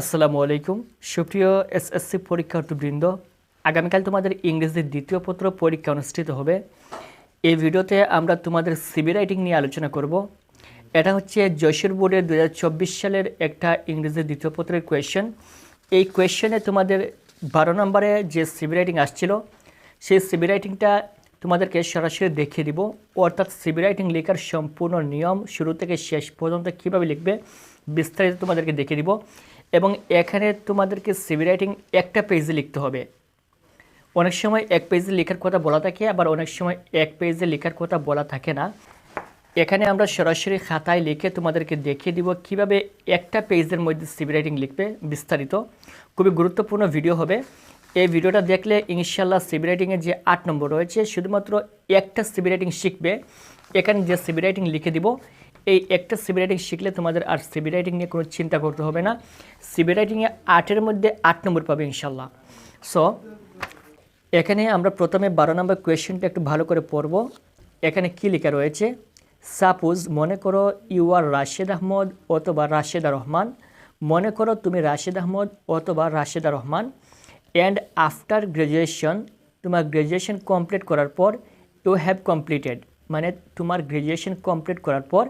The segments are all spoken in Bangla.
আসসালামু আলাইকুম। সুপ্রিয় এসএসসি পরীক্ষার্থীবৃন্দ, আগামীকাল তোমাদের ইংরেজির দ্বিতীয় পত্র পরীক্ষা অনুষ্ঠিত হবে। এই ভিডিওতে আমরা তোমাদের সিবি রাইটিং নিয়ে আলোচনা করব। এটা হচ্ছে যশোর বোর্ডের দু হাজার চব্বিশ সালের একটা ইংরেজির দ্বিতীয় পত্রের কোয়েশ্চেন এই কোয়েশ্চেনে তোমাদের বারো নম্বরে যে সিবি রাইটিং আসছিল, সেই সিবি রাইটিংটা তোমাদেরকে সরাসরি দেখিয়ে দিব। অর্থাৎ সিবি রাইটিং লেখার সম্পূর্ণ নিয়ম শুরু থেকে শেষ পর্যন্ত কীভাবে লিখবে, বিস্তারিত তোমাদেরকে দেখিয়ে দিব। এবং এখানে তোমাদেরকে সিভি রাইটিং একটা পেজে লিখতে হবে। অনেক সময় এক পেজে লেখার কথা বলা থাকে, আবার অনেক সময় এক পেজে লেখার কথা বলা থাকে না। এখানে আমরা সরাসরি খাতায় লিখে তোমাদেরকে দেখিয়ে দিব কীভাবে একটা পেজের মধ্যে সিভি রাইটিং লিখবে বিস্তারিত। খুবই গুরুত্বপূর্ণ ভিডিও হবে। এই ভিডিওটা দেখলে ইনশাল্লাহ সিভি রাইটিংয়ের যে আট নম্বর রয়েছে, শুধুমাত্র একটা সিভি রাইটিং শিখবে। এখানে যে সিভি রাইটিং লিখে দিব এই একটা সিবি রাইটিং শিখলে তোমাদের আর সিবি রাইটিং নিয়ে কোনো চিন্তা করতে হবে না। সিবি রাইটিংয়ে আটের মধ্যে আট নম্বর পাবে ইনশাল্লাহ সো এখানে আমরা প্রথমে বারো নম্বর কোয়েশ্চেনটা একটু ভালো করে পড়ব। এখানে কী লেখা রয়েছে? সাপোজ মনে করো ইউ আর রাশেদ আহমদ অথবা রাশেদা রহমান। মনে করো তুমি রাশেদ আহমদ অথবা Rasheda Rahman. And after graduation তোমার গ্র্যাজুয়েশন কমপ্লিট করার পর ইউ হ্যাভ কমপ্লিটেড মানে তোমার গ্র্যাজুয়েশন কমপ্লিট করার পর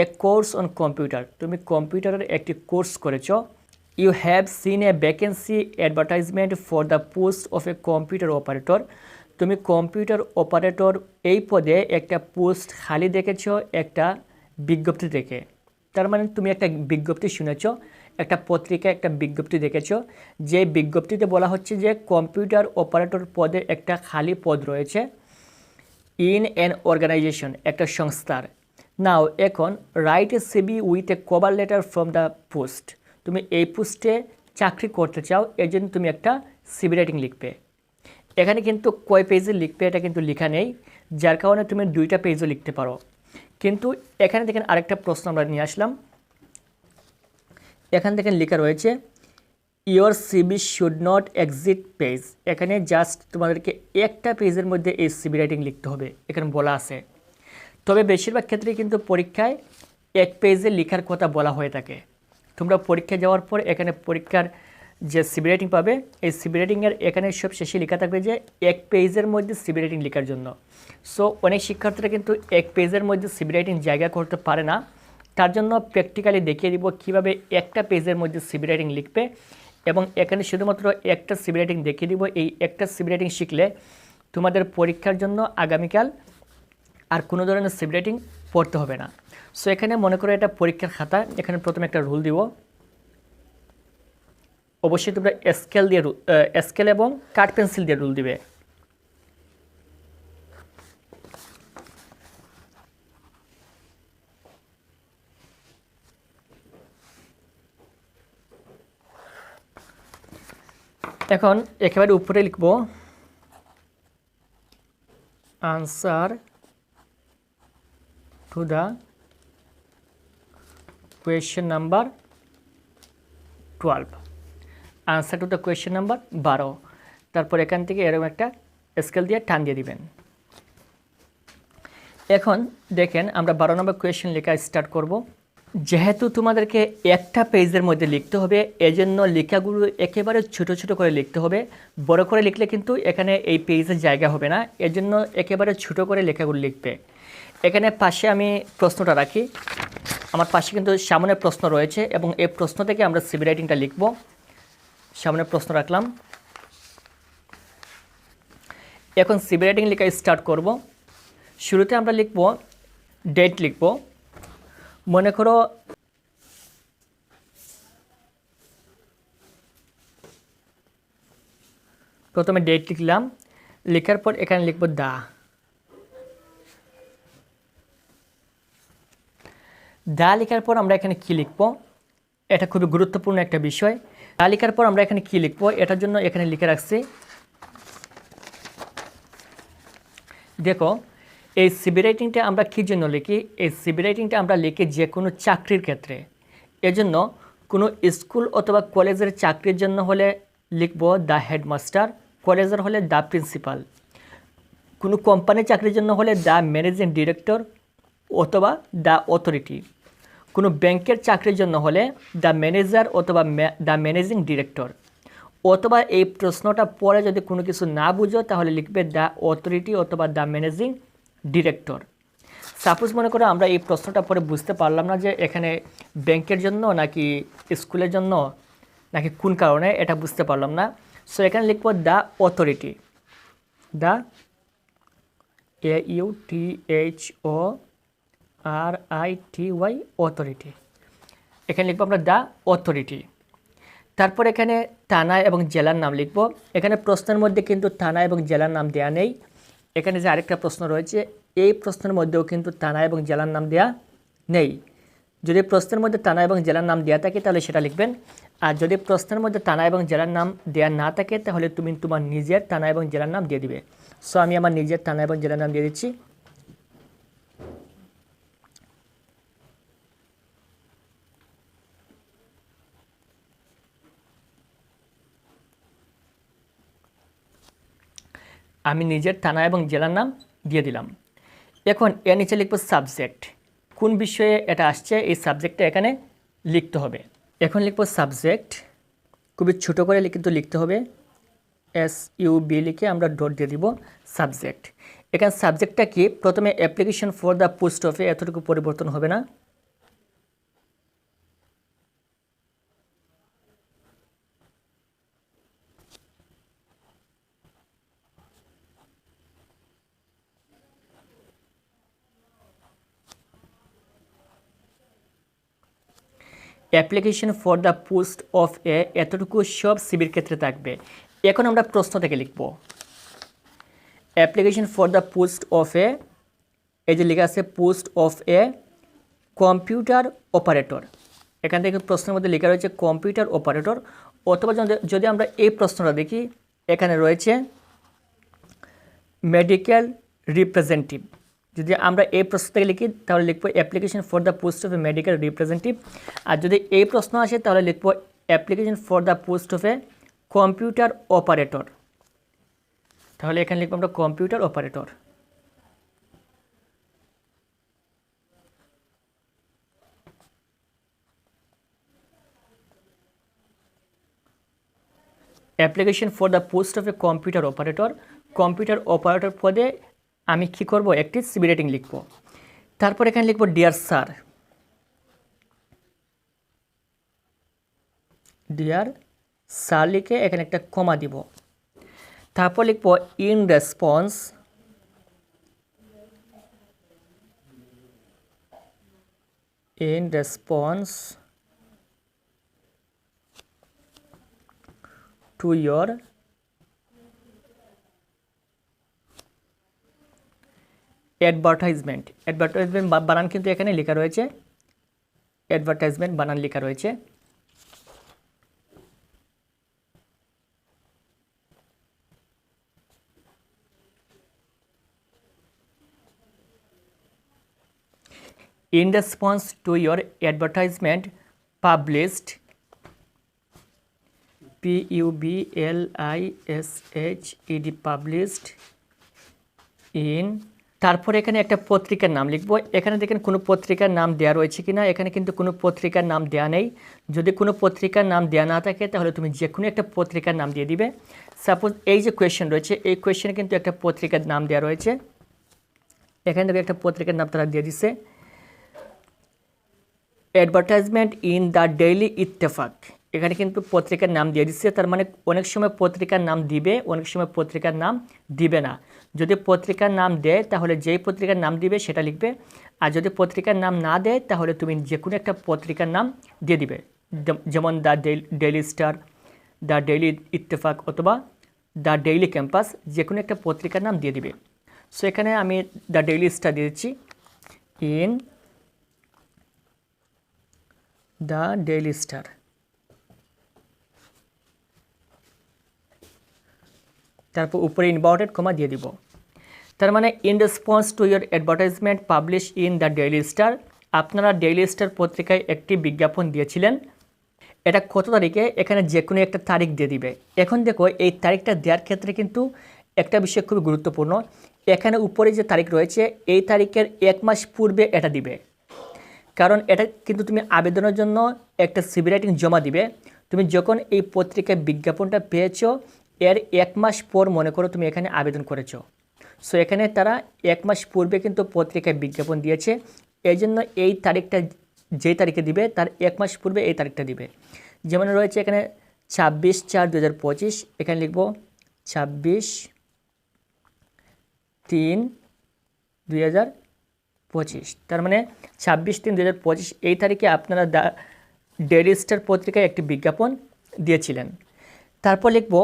এ কোর্স অন কম্পিউটার তুমি কম্পিউটারের একটি কোর্স করেছ। You have seen a vacancy advertisement for the post of a computer operator তুমি কম্পিউটার অপারেটর এই পদে একটা পোস্ট খালি দেখেছ, একটা বিজ্ঞপ্তি দেখে। তার মানে তুমি একটা বিজ্ঞপ্তি শুনেছ, একটা পত্রিকায় একটা বিজ্ঞপ্তি দেখেছ। যে বিজ্ঞপ্তিতে বলা হচ্ছে যে কম্পিউটার অপারেটর পদে একটা খালি পদ রয়েছে। ইন অ্যান অর্গানাইজেশন, একটা সংস্থার। নাও, এখন write a CV with a cover letter from the post. তুমি এই পোস্টে চাকরি করতে চাও, এর জন্য তুমি একটা সিবি রাইটিং লিখবে। এখানে কিন্তু কয় পেজে লিখবে, এটা কিন্তু লেখা নেই। যার কারণে তুমি দুইটা পেজও লিখতে পারো। কিন্তু এখানে দেখেন আরেকটা প্রশ্ন আমরা নিয়ে আসলাম। এখান থেকে লেখা রয়েছে your CV should not exceed page এখানে জাস্ট তোমাদেরকে একটা পেজের মধ্যে এই সিবি রাইটিং লিখতে হবে। এখানে বলা আছে। তবে বেশিরভাগ ক্ষেত্রে কিন্তু পরীক্ষায় এক পেজে লেখার কথা বলা হয়ে থাকে। তোমরা পরীক্ষা যাওয়ার পর এখানে পরীক্ষার যে সিবি রাইটিং পাবে, এই সিবি রাইটিংয়ের এখানে সব শেষে লেখা থাকবে যে এক পেজের মধ্যে সিবি রাইটিং লেখার জন্য। সো অনেক শিক্ষার্থীরা কিন্তু এক পেজের মধ্যে সিবি রাইটিং জায়গা করতে পারে না। তার জন্য প্র্যাকটিক্যালি দেখিয়ে দিব কীভাবে একটা পেজের মধ্যে সিবি রাইটিং লিখবে। এবং এখানে শুধুমাত্র একটা সিবি রাইটিং দেখিয়ে দিব। এই একটা সিবি রাইটিং শিখলে তোমাদের পরীক্ষার জন্য আগামীকাল আর কোনো ধরনের সিবি রাইটিং পড়তে হবে না। সো এখানে মনে করো এটা পরীক্ষার খাতা। এখানে প্রথমে একটা রুল দিব। অবশ্যই তোমরা স্কেল দিয়ে স্কেল এবং কাঠ পেন্সিল দিয়ে রুল দিবে। এখন একেবারে উপরে লিখব। Answer to the question number twelve answer to the question number বারো। তারপর এখান থেকে এরকম একটা স্কেল দিয়ে টান দিয়ে দিবেন। এখন দেখেন আমরা বারো নম্বর কোয়েশ্চেন লেখা স্টার্ট করব। যেহেতু তোমাদেরকে একটা পেজের মধ্যে লিখতে হবে, এজন্য লেখাগুলো একেবারে ছোট ছোট করে লিখতে হবে। বড় করে লিখলে কিন্তু এখানে এই পেজের জায়গা হবে না, এজন্য একেবারে ছোট করে লেখাগুলো লিখবে। এখানে পাশে আমি প্রশ্নটা রাখি। আমার পাশে কিন্তু সামনে প্রশ্ন রয়েছে এবং এই প্রশ্ন থেকে আমরা সিবি রাইটিংটা লিখব। সামনে প্রশ্ন রাখলাম। এখন সিবি রাইটিং লেখা স্টার্ট করব। শুরুতে আমরা লিখব, ডেট লিখব। মনে করো, প্রথমে ডেট লিখলাম, লেখার পর এখানে লিখব দা। দা লেখার পর আমরা এখানে কি লিখব? এটা খুবই গুরুত্বপূর্ণ একটা বিষয়। দা লেখার পর আমরা এখানে কি লিখব? এটার জন্য এখানে লিখে রাখছি, দেখো এই সিবি রাইটিংটা আমরা কী জন্য লিখি? এই সিবি রাইটিংটা আমরা লিখি যে কোনো চাকরির ক্ষেত্রে। এজন্য কোনো স্কুল অথবা কলেজের চাকরির জন্য হলে লিখব দ্য হেডমাস্টার কলেজের হলে দ্য প্রিন্সিপাল কোনো কোম্পানির চাকরির জন্য হলে দ্য ম্যানেজিং ডিরেক্টর অথবা দ্য অথরিটি কোনো ব্যাংকের চাকরির জন্য হলে দ্য ম্যানেজার অথবা দ্য ম্যানেজিং ডিরেক্টর অথবা এই প্রশ্নটা পরে যদি কোনো কিছু না বুঝো তাহলে লিখবে দ্য অথরিটি অথবা দ্য ম্যানেজিং ডিরেক্টর। সাপোজ মনে করো আমরা এই প্রশ্নটা পরে বুঝতে পারলাম না যে এখানে ব্যাংকের জন্য নাকি স্কুলের জন্য নাকি কোন কারণে এটা বুঝতে পারলাম না। সো এখানে লিখব the authority the A U T H O R I T Y authority এখানে লিখব আমরা দ্য অথরিটি তারপর এখানে থানা এবং জেলার নাম লিখব। এখানে প্রশ্নের মধ্যে কিন্তু থানা এবং জেলার নাম দেয়া নেই। এখানে যে আরেকটা প্রশ্ন রয়েছে, এই প্রশ্নের মধ্যেও কিন্তু থানা এবং জেলার নাম দেয়া নেই। যদি প্রশ্নের মধ্যে থানা এবং জেলার নাম দেওয়া থাকে, তাহলে সেটা লিখবেন। আর যদি প্রশ্নের মধ্যে থানা এবং জেলার নাম দেওয়া না থাকে, তাহলে তুমি তোমার নিজের থানা এবং জেলার নাম দিয়ে দিবে। সো আমি আমার নিজের থানা এবং জেলার নাম দিয়ে দিচ্ছি। আমি নিজের থানা এবং জেলার নাম দিয়ে দিলাম। এখন এর নিচে লিখব সাবজেক্ট। কোন বিষয়ে এটা আসছে, এই সাবজেক্টটা এখানে লিখতে হবে। এখন লিখব সাবজেক্ট। খুবই ছোটো করে কিন্তু লিখতে হবে। এস ইউ বি লিখে আমরা ডট দিয়ে দিব সাবজেক্ট। এখানে সাবজেক্টটা কি? প্রথমে অ্যাপ্লিকেশন ফর দ্য পোস্ট অফে এতটুকু পরিবর্তন হবে না। Application for the post of a এতটুকু সব সিবির ক্ষেত্রে থাকবে। এখন আমরা প্রশ্ন থেকে লিখব। Application for the post of a, এই যে লেখা আছে post of a, computer operator. এখান থেকে প্রশ্নের মধ্যে লেখা রয়েছে কম্পিউটার অপারেটর। অথবা যদি আমরা এই প্রশ্নটা দেখি, এখানে রয়েছে মেডিকেল রিপ্রেজেন্টেটিভ যদি আমরা এই প্রশ্ন থেকে লিখি, তাহলে লিখব application for the post of a medical representative আর যদি এই প্রশ্ন আসে, তাহলে লিখব application for the post of a computer operator তাহলে এখানে লিখব আমরা computer operator application for the post of a computer operator computer operator পদে আমি কি করব? একটি সিবি রেটিং লিখব। তারপর এখানে লিখব ডিয়ার স্যার ডিয়ার স্যার লিখে এখানে একটা কমা দিব। তারপর লিখব in response in response two your advertisement advertisement বানান কিন্তু এখানে লেখা রয়েছে। অ্যাডভার্টাইজমেন্ট বানান লেখা রয়েছে। In response to your advertisement published পিইউবিএলআইএসএইচইডি published in তারপর এখানে একটা পত্রিকার নাম লিখব। এখানে দেখেন কোনো পত্রিকার নাম দেওয়া রয়েছে কি না এখানে কিন্তু কোনো পত্রিকার নাম দেওয়া নেই। যদি কোনো পত্রিকার নাম দেওয়া না থাকে, তাহলে তুমি যে কোনো একটা পত্রিকার নাম দিয়ে দিবে। সাপোজ এই যে কোয়েশ্চেন রয়েছে, এই কোয়েশ্চেনে কিন্তু একটা পত্রিকার নাম দেওয়া রয়েছে। এখানে থেকে একটা পত্রিকার নাম তারা দিয়ে দিছে। Advertisement in the Daily Ittefaq এখানে কিন্তু পত্রিকার নাম দিয়ে দিচ্ছে, তার মানে অনেক সময় পত্রিকার নাম দিবে, অনেক সময় পত্রিকার নাম দিবে না। যদি পত্রিকার নাম দেয়, তাহলে যেই পত্রিকার নাম দিবে, সেটা লিখবে। আর যদি পত্রিকার নাম না দেয়, তাহলে তুমি যে কোনো একটা পত্রিকার নাম দিয়ে দিবে। যেমন the Daily Star, the Daily Ittefaq অথবা দ্য ডেইলি ক্যাম্পাস যে কোনো একটা পত্রিকার নাম দিয়ে দিবে। সো এখানে আমি দ্য ডেইলি স্টার দিয়ে দিচ্ছি। In the Daily Star. তারপর উপরে ইনভার্টেড কমা দিয়ে দিব। তার মানে in response to your advertisement publish in the Daily Star আপনারা ডেইলি স্টার পত্রিকায় একটি বিজ্ঞাপন দিয়েছিলেন। এটা কত তারিখে? এখানে যে কোনো একটা তারিখ দিয়ে দিবে। এখন দেখো, এই তারিখটা দেওয়ার ক্ষেত্রে কিন্তু একটা বিষয় খুবই গুরুত্বপূর্ণ। এখানে উপরে যে তারিখ রয়েছে, এই তারিখের এক মাস পূর্বে এটা দিবে। কারণ এটা কিন্তু তুমি আবেদনের জন্য একটা সিবি রাইটিং জমা দিবে। তুমি যখন এই পত্রিকায় বিজ্ঞাপনটা পেয়েছ এর এক মাস পর মনে করো তুমি এখানে আবেদন করেছ। সো এখানে তারা এক মাস পূর্বে কিন্তু পত্রিকায় বিজ্ঞাপন দিয়েছে। এই জন্য এই তারিখটা যে তারিখে দিবে, তার এক মাস পূর্বে এই তারিখটা দিবে। যেমন রয়েছে এখানে ছাব্বিশ চার দু এখানে লিখব ছাব্বিশ তিন দুই তার মানে ছাব্বিশ তিন দু হাজার পঁচিশ এই তারিখে আপনারা ডেলি স্টার পত্রিকায় একটি বিজ্ঞাপন দিয়েছিলেন। তারপর লিখব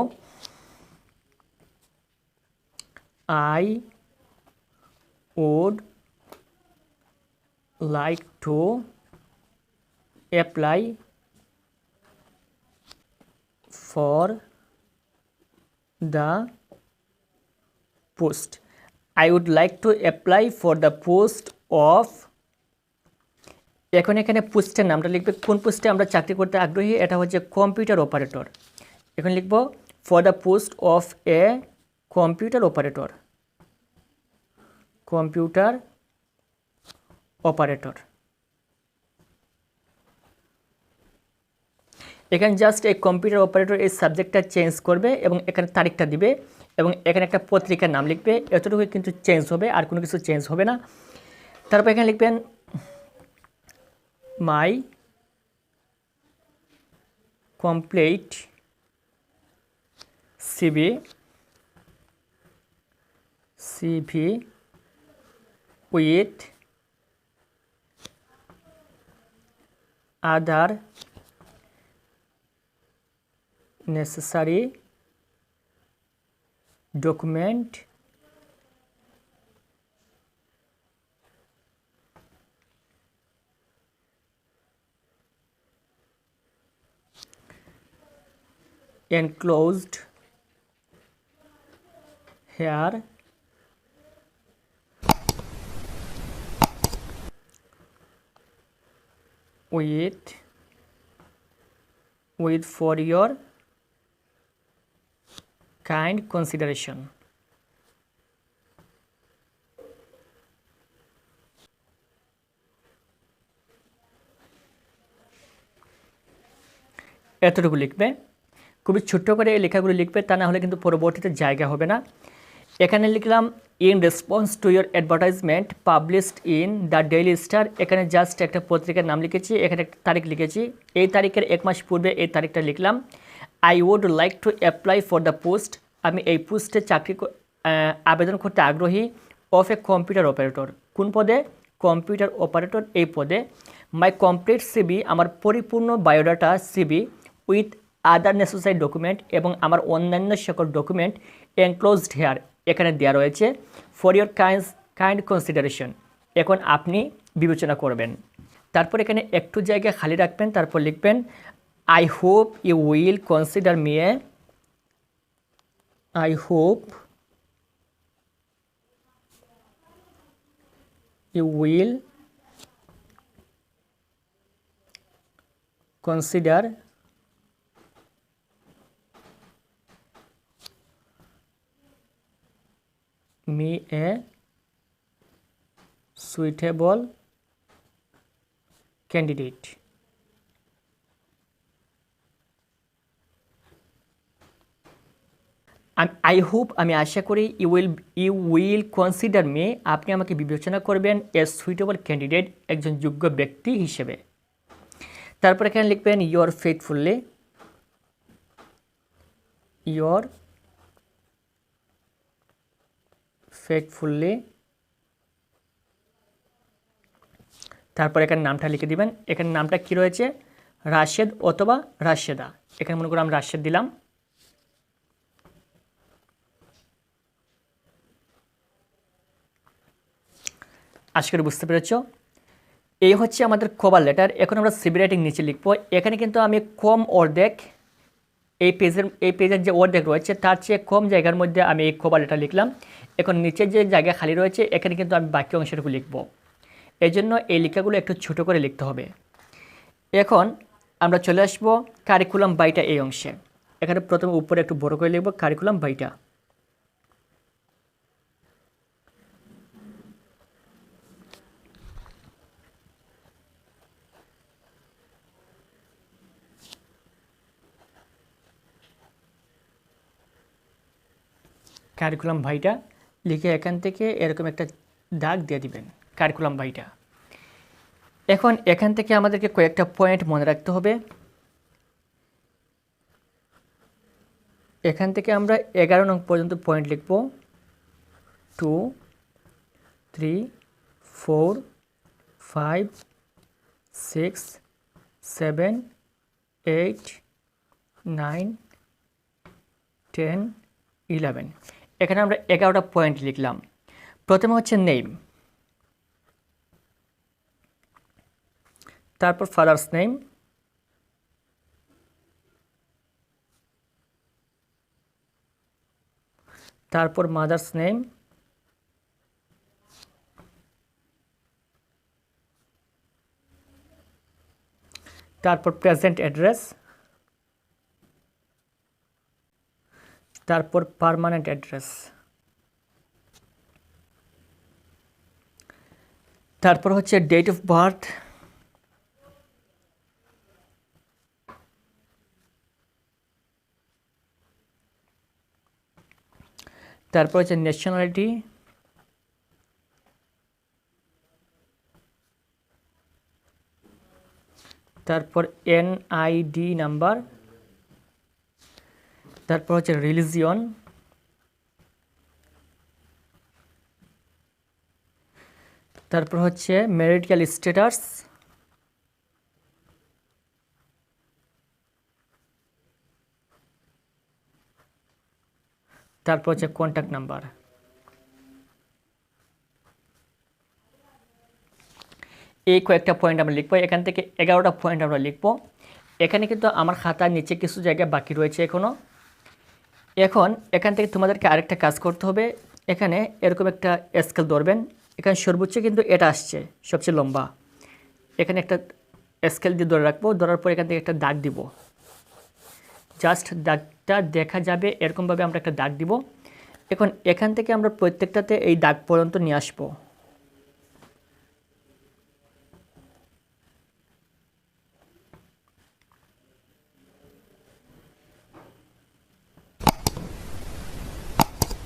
I would like to apply for the post. I would like to apply for the post of, এখন এখানে পোস্টের নামটা লিখবে। কোন পোস্টে আমরা চাকরি করতে আগ্রহী? এটা হচ্ছে কম্পিউটার অপারেটর এখন লিখব for the post of a computer operator computer operator. এখানে জাস্ট এই কম্পিউটার অপারেটর এই সাবজেক্টটা চেঞ্জ করবে এবং এখানে তারিখটা দিবে এবং এখানে একটা পত্রিকার নাম লিখবে। এতটুকু কিন্তু চেঞ্জ হবে, আর কোনো কিছু চেঞ্জ হবে না। তারপর এখানে লিখবেন my complete CV CV with other necessary document enclosed here with with for your kind consideration. এতটুকু লিখবে। খুবই ছোট্ট করে এই লেখাগুলো লিখবে, তা না হলে কিন্তু পরবর্তীতে জায়গা হবে না। এখানে লিখলাম in response to your advertisement published in the Daily Star এখানে জাস্ট একটা পত্রিকার নাম লিখেছি, এখানে একটা তারিখ লিখেছি। এই তারিখের এক মাস পূর্বে এই তারিখটা লিখলাম I would like to apply for the post আমি এই পোস্টে চাকরি আবেদন করতে আগ্রহী অফ এ কম্পিউটার অপারেটর কোন পদে? কম্পিউটার অপারেটর এই পদে। মাই কমপ্লিট সিবি আমার পরিপূর্ণ biodata CV with other necessary document এবং আমার অন্যান্য সকল ডকুমেন্ট এনক্লোজড হেয়ার এখানে দেওয়া রয়েছে for your kind kind consideration এখন আপনি বিবেচনা করবেন। তারপর এখানে একটু জায়গা খালি রাখবেন, তারপর লিখবেন I hope you will consider me a I hope you will consider me a suitable candidate. I hope আমি আশা করি you will you will consider me আপনি আমাকে বিবেচনা করবেন এ সুইটেবল ক্যান্ডিডেট একজন যোগ্য ব্যক্তি হিসেবে। তারপর এখানে লিখবেন ইয়োর ফেথফুললি ইয়োর ফেথফুললি তারপর এখানে নামটা লিখে দিবেন। এখানে নামটা কি রয়েছে? রাশেদ অথবা রাশেদা। এখানে মনে করো আমি রাশেদ দিলাম। আশা করি বুঝতে পেরেছ। এই হচ্ছে আমাদের কভার লেটার এখন আমরা সিবি রাইটিং নিচে লিখব। এখানে কিন্তু আমি কম অর্ধেক এই পেজের এই পেজের যে অর্ধেক রয়েছে, তার চেয়ে কম জায়গার মধ্যে আমি এই লেটার লিখলাম। এখন নিচের যে জায়গা খালি রয়েছে, এখানে কিন্তু আমি বাকি অংশটুকু লিখব। এই জন্য এই লেখাগুলো একটু ছোট করে লিখতে হবে। এখন আমরা চলে আসব কারিকুলাম বাইটা এই অংশে। এখানে প্রথমে উপরে একটু বড় করে লিখব কারিকুলাম বাইটা কারিকুলাম ভাইটা লিখে এখান থেকে এরকম একটা দাগ দিয়ে দিবেন কারিকুলাম ভাইটা এখন এখান থেকে আমাদেরকে কয়েকটা পয়েন্ট মনে রাখতে হবে। এখান থেকে আমরা এগারো নং পর্যন্ত পয়েন্ট লিখব। Two three four five six seven eight nine ten eleven এখানে আমরা এগারোটা পয়েন্ট লিখলাম। প্রথমে হচ্ছে নেম তারপর ফাদার্স নেম তারপর মাদার্স নেম তারপর প্রেজেন্ট অ্যাড্রেস তারপর পার্মানেন্ট অ্যাড্রেস তারপর হচ্ছে ডেট অফ বার্থ তারপর হচ্ছে ন্যাশনালিটি তারপর এনআইডি নাম্বার তারপর হচ্ছে রিলিজিয়ন তারপর হচ্ছে ম্যারিটাল স্ট্যাটাস তারপর হচ্ছে কন্ট্যাক্ট নাম্বার এই কয়েকটা পয়েন্ট আমরা লিখব। এখান থেকে এগারোটা পয়েন্ট আমরা লিখব। এখানে কিন্তু আমার খাতার নিচে কিছু জায়গা বাকি রয়েছে এখনও এখন এখান থেকে তোমাদেরকে আরেকটা কাজ করতে হবে। এখানে এরকম একটা স্কেল ধরবেন। এখানে সর্বোচ্চ কিন্তু এটা আসছে, সবচেয়ে লম্বা। এখানে একটা স্কেল দিয়ে ধরে রাখব, ধরার পর এখান থেকে একটা দাগ দিব। জাস্ট দাগটা দেখা যাবে, এরকমভাবে আমরা একটা দাগ দিব। এখন এখান থেকে আমরা প্রত্যেকটাতে এই দাগ পর্যন্ত নিয়ে আসব।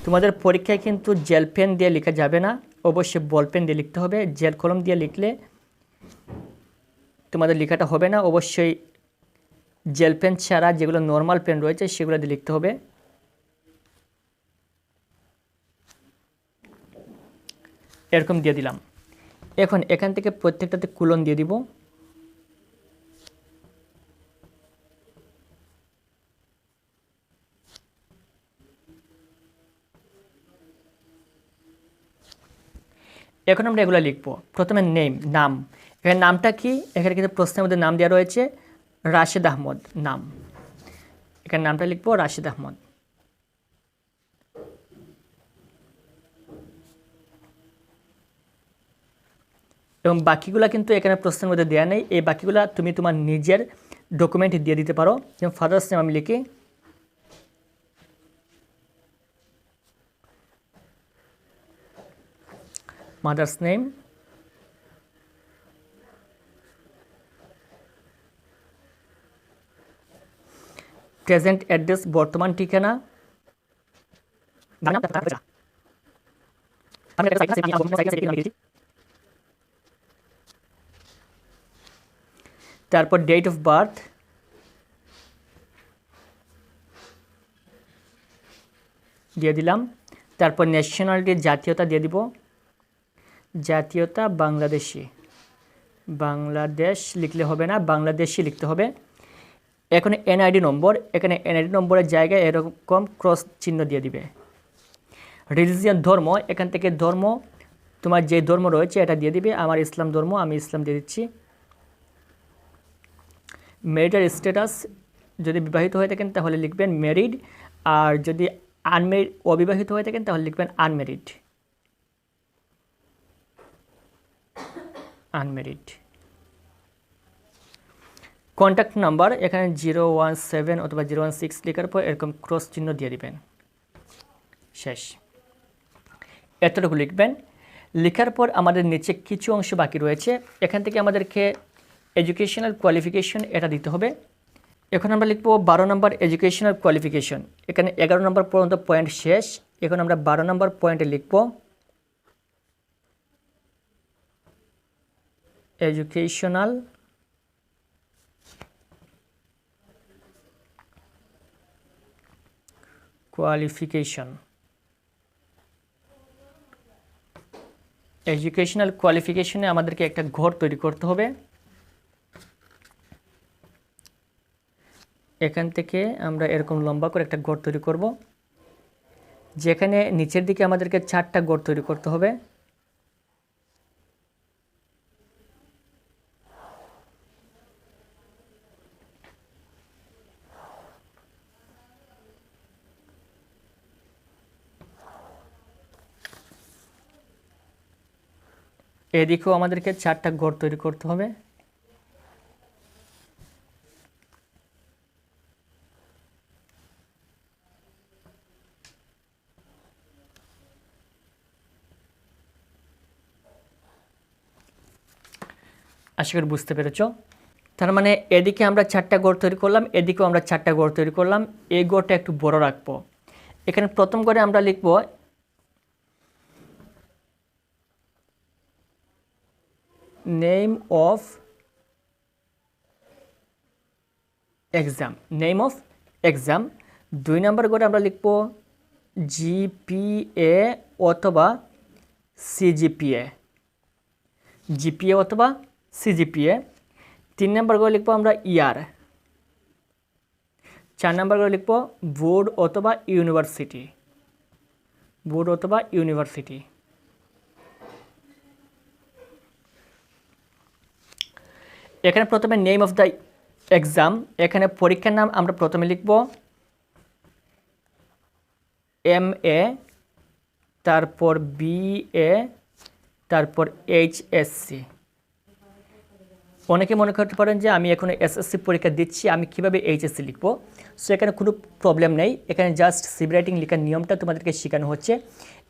তোমাদের পরীক্ষায় কিন্তু জেল পেন দিয়ে লেখা যাবে না। অবশ্যই বল পেন দিয়ে লিখতে হবে। জেল কলম দিয়ে লিখলে তোমাদের লেখাটা হবে না। অবশ্যই জেল পেন ছাড়া যেগুলো নর্মাল পেন রয়েছে সেগুলো দিয়ে লিখতে হবে। এরকম দিয়ে দিলাম। এখন এখান থেকে প্রত্যেকটাতে কুলন দিয়ে দিব। এখন আমরা এগুলো লিখব। প্রথমে নেম নাম। এখানে নামটা কি? এখানে কিন্তু প্রশ্নের মধ্যে নাম দেওয়া রয়েছে, রাশেদ আহমদ, নাম। এখানে নামটা লিখব, রাশেদ আহমদ। এবং বাকিগুলো কিন্তু এখানে প্রশ্নের মধ্যে দেওয়া নেই। এই বাকিগুলো তুমি তোমার নিজের ডকুমেন্ট দিয়ে দিতে পারো। যেমন ফাদার্স নেম আমি লিখি। Mother's name? প্রেজেন্ট অ্যাড্রেস বর্তমান ঠিকানা তারপর ডেট অফ বার্থ দিয়ে দিলাম তারপর ন্যাশনালিটির জাতীয়তা দিয়ে দিব জাতীয়তা বাংলাদেশি। বাংলাদেশ লিখলে হবে না, বাংলাদেশি লিখতে হবে। এখন এনআইডি নম্বর, এখানে এনআইডি নম্বরের জায়গায় এরকম ক্রস চিহ্ন দিয়ে দিবে। রিলিজিয়ান ধর্ম, এখান থেকে ধর্ম, তোমার যে ধর্ম রয়েছে এটা দিয়ে দিবে। আমার ইসলাম ধর্ম, আমি ইসলাম দিয়ে দিচ্ছি। মেরিটাল স্ট্যাটাস যদি বিবাহিত হয়ে থাকেন তাহলে লিখবেন মেরিড আর যদি আনমেরিড অবিবাহিত হয়ে থাকেন তাহলে লিখবেন আনমেরিড আনমেরিড কন্ট্যাক্ট নাম্বার এখানে জিরো ওয়ান সেভেন অথবা জিরো ওয়ান সিক্স লেখার পর এরকম ক্রস চিহ্ন দিয়ে দিবেন। শেষ। এতটুকু লিখবেন। লেখার পর আমাদের নিচে কিছু অংশ বাকি রয়েছে। এখান থেকে আমাদেরকে এডুকেশনাল কোয়ালিফিকেশন এটা দিতে হবে। এখন আমরা লিখব বারো নম্বর এডুকেশনাল কোয়ালিফিকেশন এখানে এগারো নম্বর পর্যন্ত পয়েন্ট শেষ। এখন আমরা বারো নম্বর পয়েন্টে লিখব এডুকেশনাল কোয়ালিফিকেশন এডুকেশনাল কোয়ালিফিকেশনে আমাদেরকে একটা ঘর তৈরি করতে হবে। এখান থেকে আমরা এরকম লম্বা করে একটা ঘর তৈরি করব। যেখানে নিচের দিকে আমাদেরকে চারটা ঘর তৈরি করতে হবে। এদিকেও আমাদেরকে চারটা ঘর তৈরি করতে হবে। আশা করি বুঝতে পেরেছ। তার মানে এদিকে আমরা চারটা গড় তৈরি করলাম, এদিকেও আমরা চারটা গড় তৈরি করলাম। এই গড়টা একটু বড় রাখব। এখানে প্রথম করে আমরা লিখব name of exam name of exam দুই নম্বর করে আমরা লিখব জিপিএ অথবা সিজিপিএ জিপিএ অথবা সিজিপিএ তিন নম্বর করে লিখব আমরা ইয়ার চার নম্বর করে লিখব বোর্ড অথবা ইউনিভার্সিটি। বোর্ড অথবা ইউনিভার্সিটি। এখানে প্রথমে নেম অফ দ্য এক্সাম এখানে পরীক্ষার নাম আমরা প্রথমে লিখব এম এ তারপর বি এ তারপর এইচ এস সি অনেকে মনে করতে পারেন যে আমি এখন এসএসসি পরীক্ষা দিচ্ছি, আমি কীভাবে এইচএসসি লিখব? সো এখানে কোনো প্রবলেম নেই। এখানে জাস্ট সিবি রাইটিং লেখার নিয়মটা তোমাদেরকে শেখানো হচ্ছে।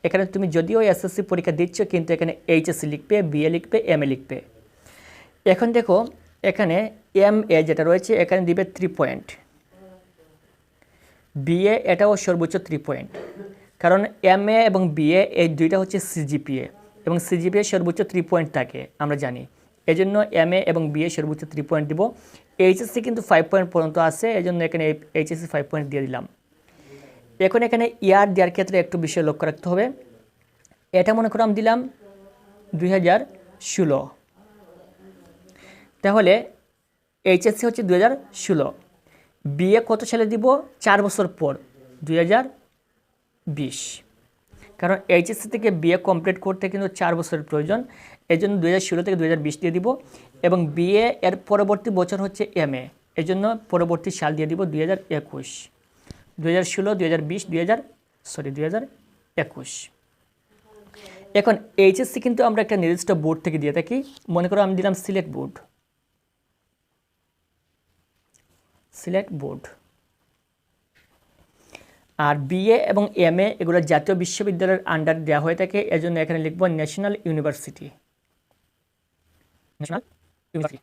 এখানে তুমি যদিও এসএসসি পরীক্ষা দিচ্ছ, কিন্তু এখানে এইচএসসি লিখবে বিএ লিখবে এম এ লিখবে। এখন দেখো এখানে এম এ যেটা রয়েছে, এখানে দিবে থ্রি পয়েন্ট বিএ এটাও সর্বোচ্চ থ্রি পয়েন্ট কারণ এম এ এবং বিএ এই দুইটা হচ্ছে সিজিপিএ এবং সিজিপিএ সর্বোচ্চ থ্রি পয়েন্ট থাকে, আমরা জানি। এই জন্য এম এ এবং বিএ সর্বোচ্চ থ্রি পয়েন্ট দিব। এইচএসসি কিন্তু ফাইভ পয়েন্ট পর্যন্ত আছে এই জন্য এখানে এইচএসসি ফাইভ পয়েন্ট দিয়ে দিলাম। এখন এখানে ইয়ার দেওয়ার ক্ষেত্রে একটু বিষয় লক্ষ্য রাখতে হবে। এটা মনে করো আমি দিলাম দুই হাজার ষোলো। তাহলে এইচএসসি হচ্ছে দু হাজার ষোলো। বিএ কত সালে দিব? চার বছর পর দু হাজার বিশ। কারণ এইচএসসি থেকে বিএ কমপ্লিট করতে কিন্তু চার বছরের প্রয়োজন এই জন্য দু হাজার ষোলো থেকে দু হাজার বিশ দিয়ে দিব। এবং বিএ এর পরবর্তী বছর হচ্ছে এম এ এই জন্য পরবর্তী সাল দিয়ে দিব দুই হাজার একুশ। দু হাজার ষোলো, দুই হাজার বিশ হাজার, সরি, দুই হাজার একুশ। এখন এইচএসসি কিন্তু আমরা একটা নির্দিষ্ট বোর্ড থেকে দিয়ে থাকি। মনে করো আমি দিলাম সিলেক্ট বোর্ড। Select board. আর বিএ এবং এম এগুলো জাতীয় বিশ্ববিদ্যালয়ের আন্ডার দেওয়া হয়ে থাকে, এজন্য এখানে লিখব ন্যাশনাল ইউনিভার্সিটি ন্যাশনাল ইউনিভার্সিটি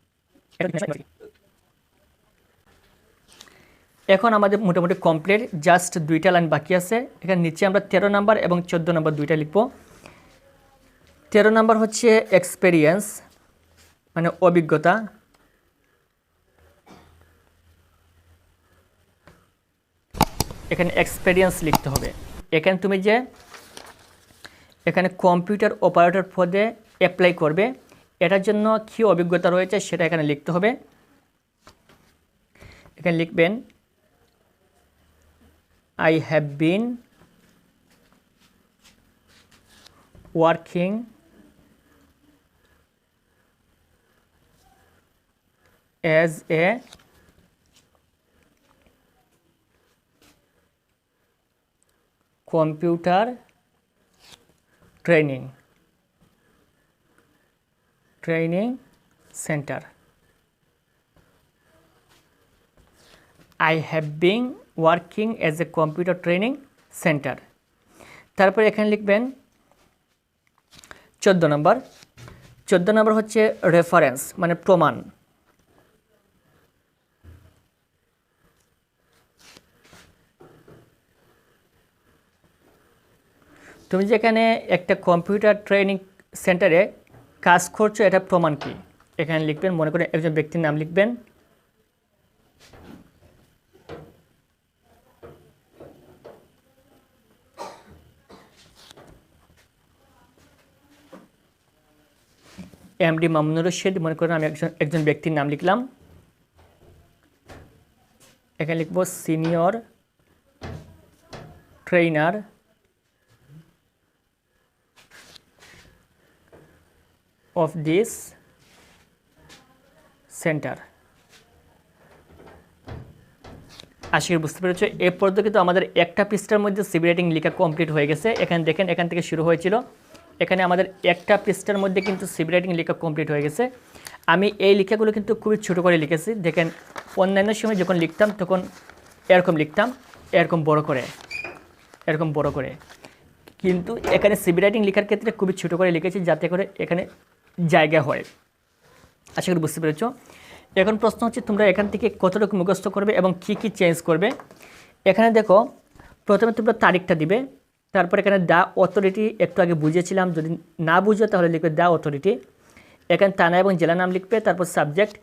এখন আমাদের মোটামুটি কমপ্লিট জাস্ট দুইটা লাইন বাকি আছে। এখানে নিচে আমরা তেরো নাম্বার এবং চোদ্দ নাম্বার দুইটা লিখব। তেরো নাম্বার হচ্ছে এক্সপেরিয়েন্স মানে অভিজ্ঞতা। এখানে এক্সপেরিয়েন্স লিখতে হবে। এখানে তুমি যে, এখানে কম্পিউটার অপারেটর পদে অ্যাপ্লাই করবে, এটার জন্য কী অভিজ্ঞতা রয়েছে সেটা এখানে লিখতে হবে। এখানে লিখবেন I have been working as a computer training training centre. I have been working as a computer training centre তারপর এখানে লিখবেন চোদ্দ নম্বর। চোদ্দ নম্বর হচ্ছে রেফারেন্স মানে প্রমাণ। তুমি যেখানে একটা কম্পিউটার ট্রেনিং সেন্টারে কাজ করছ এটা প্রমাণ কি? এখানে লিখবেন, মনে করেন একজন ব্যক্তির নাম লিখবেন। এমডি মামুনুর রশিদ, মনে করেন আমি একজন একজন ব্যক্তির নাম লিখলাম। এখানে লিখব সিনিয়র ট্রেনার দিস সেন্টার আশা করি বুঝতে পেরেছ। এ পর্যন্ত কিন্তু আমাদের একটা পৃষ্ঠার মধ্যে সিবি রাইটিং লেখা কমপ্লিট হয়ে গেছে। এখানে দেখেন, এখান থেকে শুরু হয়েছিল। এখানে আমাদের একটা পৃষ্ঠার মধ্যে কিন্তু সিবি রাইটিং লেখা কমপ্লিট হয়ে গেছে। আমি এই লেখাগুলো কিন্তু খুবই ছোটো করে লিখেছি। দেখেন, অন্যান্য সময় যখন লিখতাম, তখন এরকম লিখতাম, এরকম বড় করে, এরকম বড় করে। কিন্তু এখানে সিবি রাইটিং লেখার ক্ষেত্রে খুবই ছোটো করে লিখেছি, যাতে করে এখানে জায়গা হয়। আশা করি বুঝতে পেরেছ। এখন প্রশ্ন হচ্ছে, তোমরা এখান থেকে কতটুকু মুখস্থ করবে এবং কি কি চেঞ্জ করবে? এখানে দেখো, প্রথমে তোমরা তারিখটা দিবে। তারপর এখানে দ্য অথরিটি একটু আগে বুঝিয়েছিলাম। যদি না বুঝো, তাহলে লিখবে দ্য অথরিটি এখানে থানা এবং জেলা নাম লিখবে, তারপর subject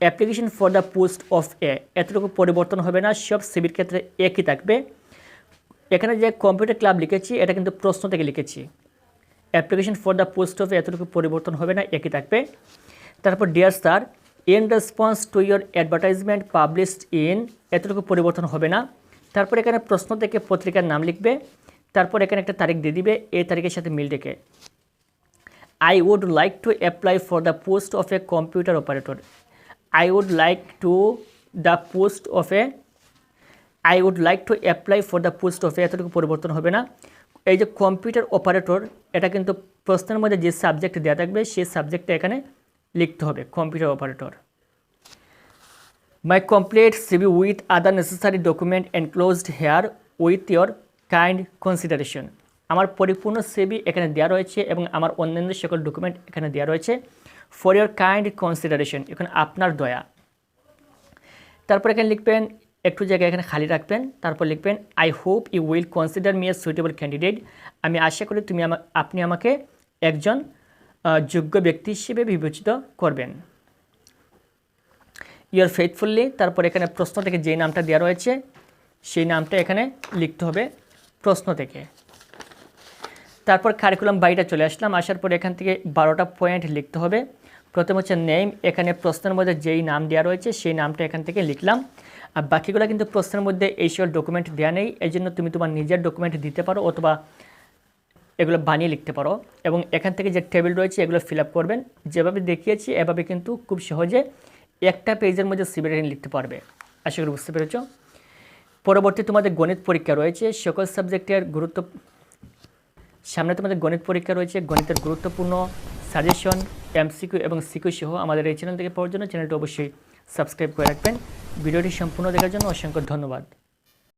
application for the post of a এতটুকু পরিবর্তন হবে না, সব সিভির ক্ষেত্রে একই থাকবে। এখানে যে কম্পিউটার ক্লাব লিখেছি, এটা কিন্তু প্রশ্ন থেকে লিখেছি। Application for the post of এতটুকু পরিবর্তন হবে না, একই থাকবে। তারপর dear sir in response to your advertisement published in এতটুকু পরিবর্তন হবে না। তারপর এখানে প্রশ্ন থেকে পত্রিকার নাম লিখবে। তারপর এখানে একটা তারিখ দিয়ে দিবে, এই তারিখের সাথে মিল রেখে। I would like to apply for the post of a computer operator I would like to the post of a I would like to apply for the post of a এতটুকু পরিবর্তন হবে না। এই যে কম্পিউটার অপারেটর এটা কিন্তু প্রশ্নের মধ্যে যে সাবজেক্ট দেওয়া থাকবে, সেই সাবজেক্টটা এখানে লিখতে হবে computer operator my complete CV with other necessary document enclosed herewith your kind consideration আমার পরিপূর্ণ সিবি এখানে দেওয়া রয়েছে এবং আমার অন্যান্য সকল ডকুমেন্ট এখানে দেওয়া রয়েছে ফর ইয়োর কাইন্ড কনসিডারেশন এখানে আপনার দয়া। তারপর এখানে লিখবেন একটু জায়গা এখানে খালি রাখবেন, তারপর লিখবেন I hope you will consider me a suitable candidate আমি আশা করি তুমি আমা, আপনি আমাকে একজন যোগ্য ব্যক্তি হিসেবে বিবেচিত করবেন। ইয়ার ফেথফুল্লি তারপর এখানে প্রশ্ন থেকে যেই নামটা দেওয়া রয়েছে, সেই নামটা এখানে লিখতে হবে প্রশ্ন থেকে। তারপর কারিকুলাম বাইটা চলে আসলাম, আসার পর এখান থেকে বারোটা পয়েন্ট লিখতে হবে। প্রথম হচ্ছে নেম এখানে প্রশ্নের মধ্যে যেই নাম দেওয়া রয়েছে, সেই নামটা এখান থেকে লিখলাম। আর বাকিগুলো কিন্তু প্রশ্নের মধ্যে এইসব ডকুমেন্ট দেওয়া নেই। এই জন্য তুমি তোমার নিজের ডকুমেন্ট দিতে পারো অথবা এগুলো বানিয়ে লিখতে পারো এবং এখান থেকে যে টেবিল রয়েছে এগুলো ফিল আপ করবেন। যেভাবে দেখিয়েছি, এভাবে কিন্তু খুব সহজে একটা পেজের মধ্যে সিবি রাইটিং লিখতে পারবে। আশা করি বুঝতে পেরেছ? পরবর্তী তোমাদের গণিত পরীক্ষা রয়েছে। সকল সাবজেক্টের গুরুত্ব সামনে তোমাদের গণিত পরীক্ষা রয়েছে। গণিতের গুরুত্বপূর্ণ সাজেশন এমসিকিউ এবং সিকিউ সহ আমাদের এই চ্যানেল থেকে পাওয়ার জন্য চ্যানেলটি অবশ্যই সাবস্ক্রাইব করে রাখবেন। ভিডিওটি সম্পূর্ণ দেখার জন্য অসংখ্য ধন্যবাদ।